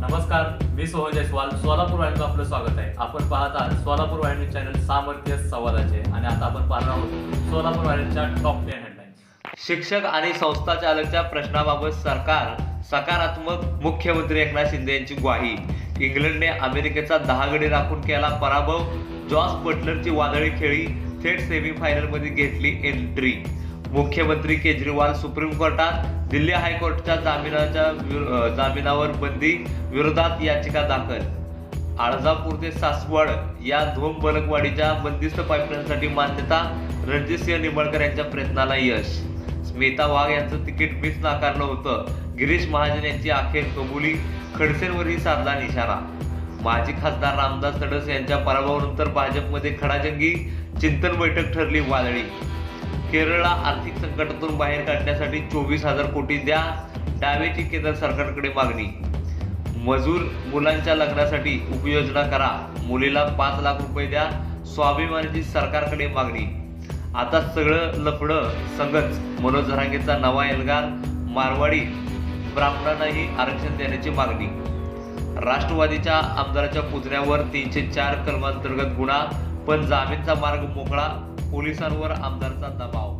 नमस्कार मी सोहन जयस्वाल सोलापूर वाहिनीचं आपलं स्वागत आहे. आपण पाहत आहात सोलापूर वाहिनी चॅनल सामर्थ्य संवादाचे आणि आता आपण पाहणार आहोत सोलापूर वाहिनीच्या टॉप टेन हेडलाईन शिक्षक आणि संस्था चालकच्या प्रश्नाबाबत सरकार सकारात्मक मुख्यमंत्री एकनाथ शिंदे यांची ग्वाही. इंग्लंडने अमेरिकेचा दहा गडी राखून केला पराभव. जॉस बटलरची वादळी खेळी थेट सेमीफायनलमध्ये घेतली एंट्री मुख्यमंत्री केजरीवाल सुप्रीम कोर्टात दिल्ली हायकोर्टच्या जामिनाच्या जामिनावर बंदी विरोधात याचिका दाखल. आळजापूर ते सासवड या धोम बलकवाडीच्या बंदिस्त पाईपलाईनसाठी मान्यता रणजितसिंह निंबाळकर यांच्या प्रयत्नाला यश. स्मिता वाघ यांचं तिकीट मीच नाकारलं होतं. गिरीश महाजन यांची अखेर कबुली खडसेंवरही साधला निशाणा. माजी खासदार रामदास तडस यांच्या पराभवानंतर भाजपमध्ये खडाजंगी चिंतन बैठक ठरली वादळी. केरळला आर्थिक संकटातून बाहेर काढण्यासाठी चोवीस हजार कोटी द्या. डावेची केंद्र सरकारकडे मागणी. मजूर मुलांच्या लग्नासाठी उपयोजना करा. मुलीला पाच लाख रुपये द्या. स्वाभिमानीची सरकारकडे मागणी. आता सगळं लफडं संगच मनोज रांगेचा नवा एल्गार. मारवाडी ब्राह्मणांनाही आरक्षण देण्याची मागणी. राष्ट्रवादीच्या आमदाराच्या पुतण्यावर तीनशे चार कलमांतर्गत गुन्हा. पण जामीनचा मार्ग मोकळा पोलिसांवर आमदारचा दबाव.